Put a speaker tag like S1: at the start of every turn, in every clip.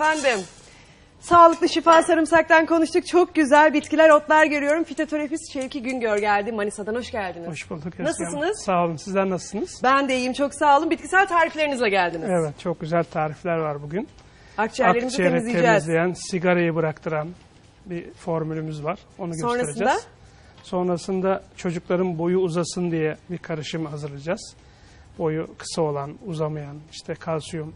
S1: Efendim, sağlıklı şifa sarımsaktan konuştuk. Çok güzel bitkiler, otlar görüyorum. Fitoterapist Şevki Güngör geldi Manisa'dan. Hoş geldiniz.
S2: Hoş bulduk
S1: Nasılsınız?
S2: Hanım. Sağ olun. Sizler nasılsınız?
S1: Ben de iyiyim, çok sağ olun. Bitkisel tariflerinizle geldiniz.
S2: Evet, çok güzel tarifler var bugün.
S1: Akciğerlerimizi
S2: Akciğeri
S1: temizleyeceğiz.
S2: temizleyen, sigarayı bıraktıran bir formülümüz var. Onu
S1: Sonrasında?
S2: göstereceğiz. Sonrasında çocukların boyu uzasın diye bir karışım hazırlayacağız. Boyu kısa olan, uzamayan, işte kalsiyum,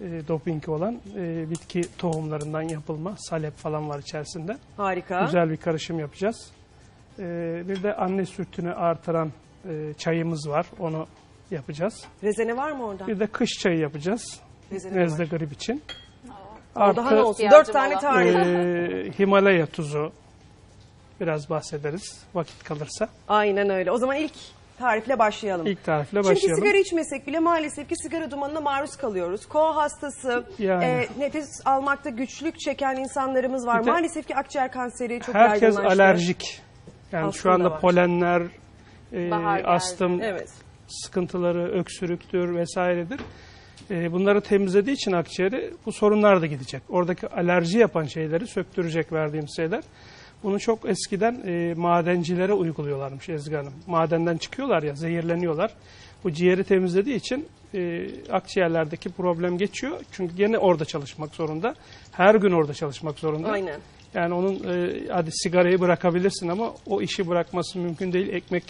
S2: e, dopingi olan e, bitki tohumlarından yapılma salep falan var içerisinde.
S1: Harika.
S2: Güzel bir karışım yapacağız. E, bir de anne sütünü artıran e, çayımız var. Onu yapacağız.
S1: Rezene var mı orada?
S2: Bir de kış çayı yapacağız.
S1: Rezene
S2: Nezle
S1: var.
S2: grip için.
S1: O daha ne olsun? Dört tane tarif.
S2: e, Himalaya tuzu biraz bahsederiz vakit kalırsa.
S1: Aynen öyle. O zaman ilk tarifle başlayalım.
S2: İlk tarifle
S1: Çünkü
S2: başlayalım.
S1: sigara içmesek bile maalesef ki sigara dumanına maruz kalıyoruz. Koa hastası,
S2: Yani.
S1: e, nefes almakta güçlük çeken insanlarımız var.
S2: Bir de
S1: maalesef ki akciğer kanseri çok
S2: Herkes alerjik. Yani
S1: Aslında
S2: şu anda
S1: var.
S2: polenler, e,
S3: Bahar
S2: astım
S1: Evet.
S2: sıkıntıları, öksürüktür vesairedir. E, bunları temizlediği için akciğeri bu sorunlar da gidecek. Oradaki alerji yapan şeyleri söktürecek verdiğim şeyler. Bunu çok eskiden e, madencilere uyguluyorlarmış Ezgi Hanım. Madenden çıkıyorlar ya, zehirleniyorlar. Bu ciğeri temizlediği için e, akciğerlerdeki problem geçiyor. Çünkü gene orada çalışmak zorunda. Her gün orada çalışmak zorunda.
S1: Aynen.
S2: Yani onun e, hadi sigarayı bırakabilirsin ama o işi bırakması mümkün değil. Ekmek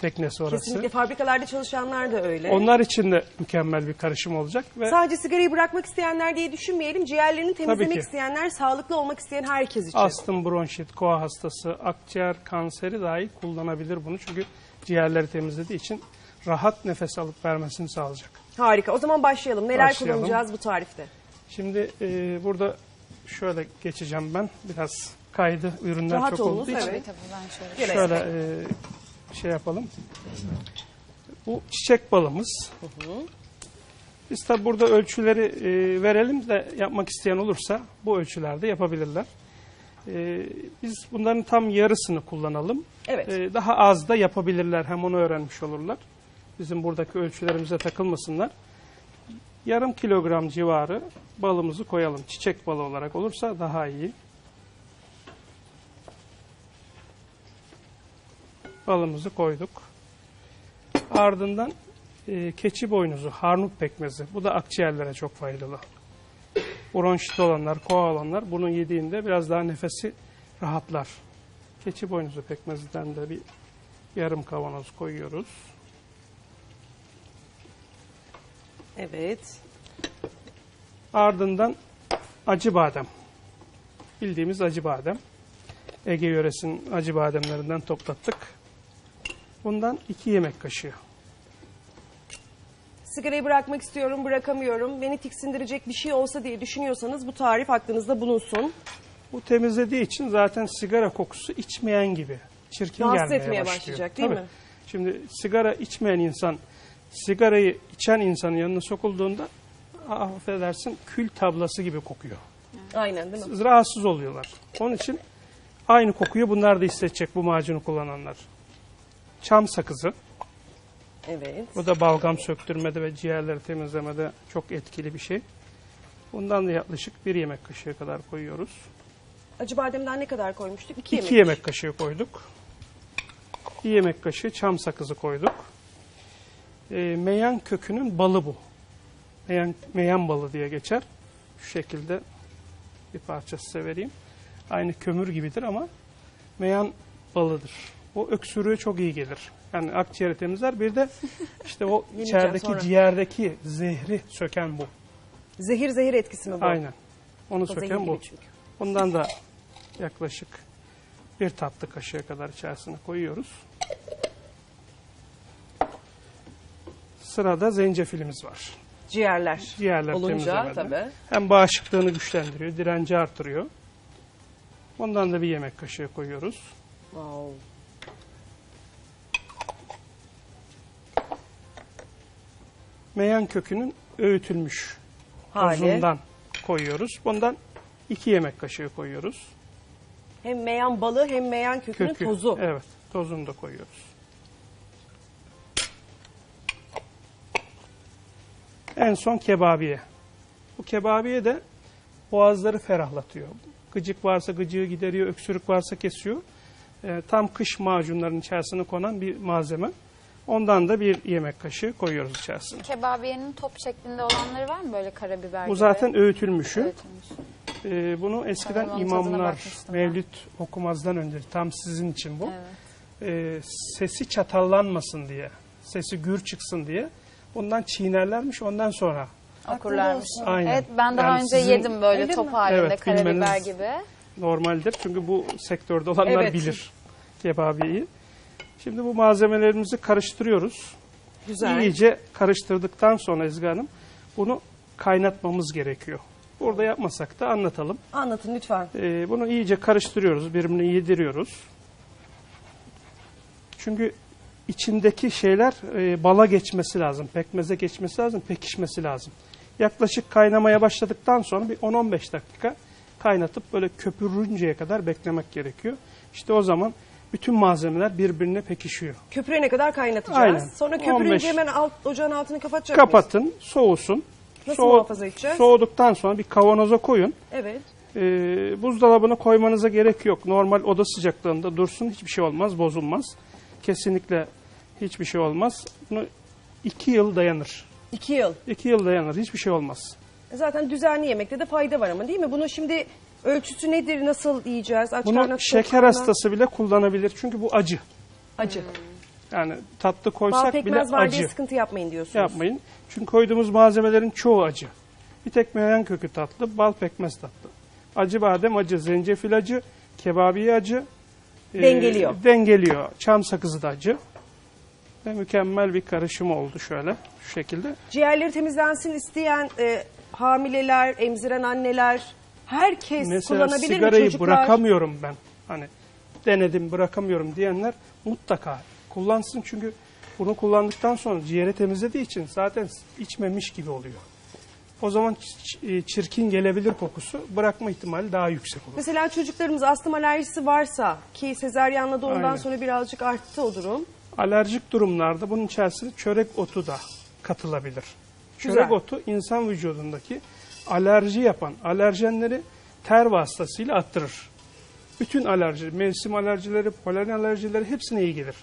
S2: teknesi orası.
S1: Kesinlikle fabrikalarda çalışanlar da öyle.
S2: Onlar için de mükemmel bir karışım olacak ve
S1: Sadece sigarayı bırakmak isteyenler diye düşünmeyelim. Ciğerlerini temizlemek
S2: ki.
S1: isteyenler, sağlıklı olmak isteyen herkes için.
S2: astım, bronşit, koa hastası, akciğer kanseri dahi kullanabilir bunu. Çünkü ciğerleri temizlediği için rahat nefes alıp vermesini sağlayacak.
S1: Harika. O zaman başlayalım. Neler
S2: Başlayalım.
S1: kullanacağız bu tarifte?
S2: Şimdi e, burada şöyle geçeceğim ben. Biraz kaydı ürünler
S1: Rahat
S2: çok
S1: olunuz,
S2: olduğu için.
S1: evet.
S3: Tabii ben şöyle.
S2: Şöyle e, şey yapalım. Bu çiçek balımız. Biz tabi burada ölçüleri e, verelim de yapmak isteyen olursa bu ölçülerde yapabilirler. E, biz bunların tam yarısını kullanalım.
S1: Evet.
S2: E, daha az da yapabilirler. Hem onu öğrenmiş olurlar. Bizim buradaki ölçülerimize takılmasınlar. Yarım kilogram civarı balımızı koyalım. Çiçek balı olarak olursa daha iyi. Balımızı koyduk. Ardından e, keçi boynuzu, harnut pekmezi. Bu da akciğerlere çok faydalı. Bronşit olanlar, koa olanlar bunu yediğinde biraz daha nefesi rahatlar. Keçi boynuzu pekmezinden de bir yarım kavanoz koyuyoruz.
S1: Evet.
S2: Ardından acı badem. Bildiğimiz acı badem. Ege yöresinin acı bademlerinden toplattık. Bundan iki yemek kaşığı.
S1: Sigarayı bırakmak istiyorum, bırakamıyorum. Beni tiksindirecek bir şey olsa diye düşünüyorsanız bu tarif aklınızda bulunsun.
S2: Bu temizlediği için zaten sigara kokusu içmeyen gibi çirkin
S1: Rahatsız
S2: gelmeye
S1: etmeye
S2: başlıyor.
S1: başlayacak, değil
S2: Tabii.
S1: mi?
S2: Şimdi sigara içmeyen insan sigarayı içen insanın yanına sokulduğunda "Aa, affedersin kül tablası gibi kokuyor.
S1: Aynen değil mi?
S2: Rahatsız oluyorlar. Onun için aynı kokuyu bunlar da hissedecek bu macunu kullananlar. Çam sakızı.
S1: Evet.
S2: Bu da balgam söktürmede ve ciğerleri temizlemede çok etkili bir şey. Bundan da yaklaşık bir yemek kaşığı kadar koyuyoruz.
S1: Acı bademden ne kadar koymuştuk? İki,
S2: İki yemek kaşığı koyduk. Bir yemek kaşığı çam sakızı koyduk. E, meyan kökünün balı bu. Meyan, meyan balı diye geçer. Şu şekilde bir parça size vereyim. Aynı kömür gibidir ama meyan balıdır. O öksürüğe çok iyi gelir. Yani akciğeri temizler. Bir de işte o içerideki
S1: sonra.
S2: ciğerdeki zehri söken bu.
S1: Zehir zehir etkisi mi bu?
S2: Aynen. Onu
S1: O
S2: söken bu.
S1: çünkü.
S2: Bundan da yaklaşık bir tatlı kaşığı kadar içerisine koyuyoruz. Sırada zencefilimiz var.
S1: Ciğerler.
S2: Ciğerler
S1: Olunca tabii.
S2: Hem bağışıklığını güçlendiriyor, direnci artırıyor. Bundan da bir yemek kaşığı koyuyoruz.
S1: Wow.
S2: Meyan kökünün öğütülmüş
S1: Hali.
S2: tozundan koyuyoruz. Bundan iki yemek kaşığı koyuyoruz.
S1: Hem meyan balı hem meyan kökünün
S2: Kökü.
S1: tozu.
S2: Evet, tozunu da koyuyoruz. En son kebabiye. Bu kebabiye de boğazları ferahlatıyor. Gıcık varsa gıcığı gideriyor, öksürük varsa kesiyor. E, tam kış macunlarının içerisine konan bir malzeme. Ondan da bir yemek kaşığı koyuyoruz içerisine.
S3: Kebabiyenin top şeklinde olanları var mı böyle karabiber
S2: Bu
S3: gibi?
S2: zaten öğütülmüşü.
S3: Öğütülmüş.
S2: E, bunu eskiden
S3: tadına
S2: imamlar
S3: bakmıştım ben.
S2: mevlüt okumazdan önce tam sizin için bu.
S3: Evet.
S2: e, sesi çatallanmasın diye, sesi gür çıksın diye ondan çiğnerlermiş ondan sonra.
S3: Okurlarmış.
S2: Aynen.
S3: Evet ben daha
S2: Yani
S3: önce
S2: sizin-
S3: yedim böyle
S1: Öyle
S3: top
S1: mi?
S3: halinde
S2: Evet,
S3: karabiber
S2: bilmeniz-
S3: gibi.
S2: Normaldir çünkü bu sektörde olanlar
S1: Evet.
S2: bilir kebabiyi. Şimdi bu malzemelerimizi karıştırıyoruz.
S1: Güzel.
S2: İyice karıştırdıktan sonra Ezgi Hanım bunu kaynatmamız gerekiyor. Burada yapmasak da anlatalım.
S1: Anlatın lütfen.
S2: Ee, bunu iyice karıştırıyoruz, birbirine yediriyoruz. Çünkü içindeki şeyler e, bala geçmesi lazım, pekmeze geçmesi lazım, pekişmesi lazım. Yaklaşık kaynamaya başladıktan sonra bir 10-15 dakika kaynatıp böyle köpürünceye kadar beklemek gerekiyor. İşte o zaman bütün malzemeler birbirine pekişiyor.
S1: Köpürene kadar kaynatacağız.
S2: Aynen.
S1: Sonra köpürünce
S2: 15.
S1: hemen alt, ocağın altını kapatacak mıyız?
S2: Kapatın, soğusun.
S1: Nasıl
S2: Soğu-
S1: muhafaza edeceğiz?
S2: Soğuduktan sonra bir kavanoza koyun.
S1: Evet.
S2: Ee, buzdolabına koymanıza gerek yok. Normal oda sıcaklığında dursun. Hiçbir şey olmaz, bozulmaz. Kesinlikle hiçbir şey olmaz. Bunu iki yıl dayanır.
S1: İki yıl.
S2: İki yıl dayanır. Hiçbir şey olmaz.
S1: Zaten düzenli yemekte de fayda var ama değil mi? Bunu şimdi ölçüsü nedir? Nasıl yiyeceğiz? Aç karnına,
S2: Bunu
S1: tok
S2: şeker
S1: karnına.
S2: hastası bile kullanabilir. Çünkü bu acı.
S1: Acı.
S2: Yani tatlı
S1: Bal
S2: koysak bile
S1: pekmez var diye
S2: acı.
S1: sıkıntı yapmayın diyorsunuz.
S2: Yapmayın. Çünkü koyduğumuz malzemelerin çoğu acı. Bir tek meyan kökü tatlı, bal pekmez tatlı. Acı badem acı, zencefil acı, kebabiye acı. e,
S1: Dengeliyor.
S2: dengeliyor. Çam sakızı da acı. Ve mükemmel bir karışım oldu şöyle, şu şekilde.
S1: Ciğerleri temizlensin isteyen e, hamileler, emziren anneler, herkes
S2: Mesela
S1: kullanabilir mi
S2: sigarayı
S1: çocuklar?
S2: bırakamıyorum ben. Hani denedim bırakamıyorum diyenler mutlaka kullansın çünkü bunu kullandıktan sonra ciğeri temizlediği için zaten içmemiş gibi oluyor. O zaman e, çirkin gelebilir kokusu. Bırakma ihtimali daha yüksek olur.
S1: Mesela çocuklarımız astım alerjisi varsa ki sezaryenle doğumdan
S2: Aynen.
S1: sonra birazcık arttı o durum.
S2: Alerjik durumlarda bunun içerisine çörek otu da katılabilir. Çörek
S1: Güzel.
S2: otu insan vücudundaki alerji yapan alerjenleri ter vasıtasıyla attırır. Bütün alerji, mevsim alerjileri, polen alerjileri hepsine iyi gelir.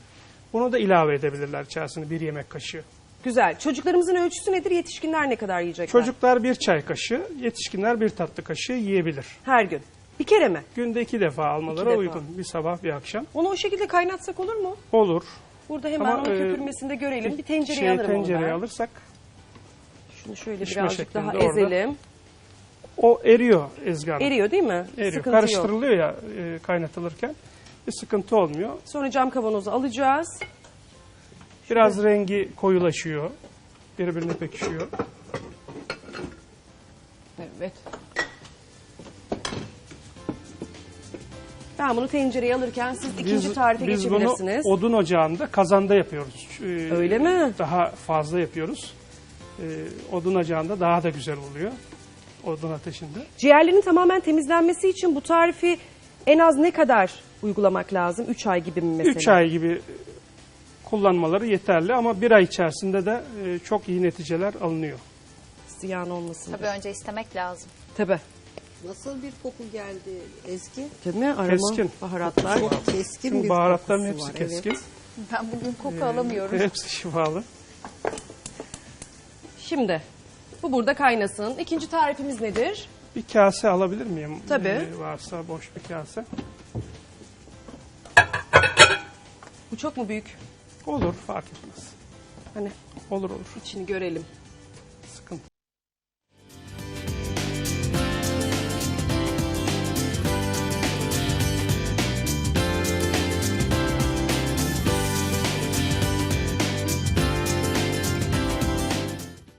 S2: Bunu da ilave edebilirler içerisine bir yemek kaşığı.
S1: Güzel. Çocuklarımızın ölçüsü nedir? Yetişkinler ne kadar yiyecekler?
S2: Çocuklar bir çay kaşığı, yetişkinler bir tatlı kaşığı yiyebilir.
S1: Her gün. Bir kere mi?
S2: Günde iki defa almaları
S1: defa.
S2: uygun. Bir sabah bir akşam.
S1: Onu o şekilde kaynatsak olur mu?
S2: Olur.
S1: Burada hemen
S2: Ama,
S1: onun
S2: e,
S1: köpürmesini de görelim. Bir tencereye
S2: Şeye,
S1: alırım
S2: tencereye
S1: onu ben.
S2: alırsak
S1: Şunu şöyle
S2: Pişme
S1: birazcık daha
S2: şeklinde orada.
S1: ezelim.
S2: O eriyor Ezgi Hanım.
S1: Eriyor değil mi?
S2: Eriyor.
S1: Sıkıntı yok.
S2: Karıştırılıyor ya e, kaynatılırken. Bir sıkıntı olmuyor.
S1: Sonra cam kavanozu alacağız.
S2: Biraz rengi koyulaşıyor. Birbirine pekişiyor.
S1: Evet. Ben bunu tencereye alırken siz ikinci tarife
S2: biz
S1: geçebilirsiniz.
S2: bunu odun ocağında kazanda yapıyoruz. Ee,
S1: Öyle mi?
S2: Daha fazla yapıyoruz. Ee, odun ocağında daha da güzel oluyor. Odun ateşinde.
S1: Ciğerlerin tamamen temizlenmesi için bu tarifi en az ne kadar uygulamak lazım? 3 ay gibi mi mesela?
S2: 3 ay gibi kullanmaları yeterli ama bir ay içerisinde de e, çok iyi neticeler alınıyor.
S1: Ziyan olmasın.
S3: Tabii önce istemek lazım.
S1: Tabii.
S4: Nasıl bir koku geldi Ezgi?
S1: Değil mi? Aroma,
S2: Keskin.
S1: baharatlar.
S4: Çok keskin
S2: Çünkü
S4: bir
S2: baharatların hepsi
S4: var,
S2: keskin.
S4: Evet.
S3: Ben bugün koku alamıyorum.
S2: Hepsi şifalı.
S1: Şimdi bu burada kaynasın. İkinci tarifimiz nedir?
S2: Bir kase alabilir miyim?
S1: Tabii.
S2: Ee, varsa boş bir kase.
S1: Bu çok mu büyük?
S2: Olur fark etmez.
S1: Hani
S2: Olur olur.
S1: içini görelim.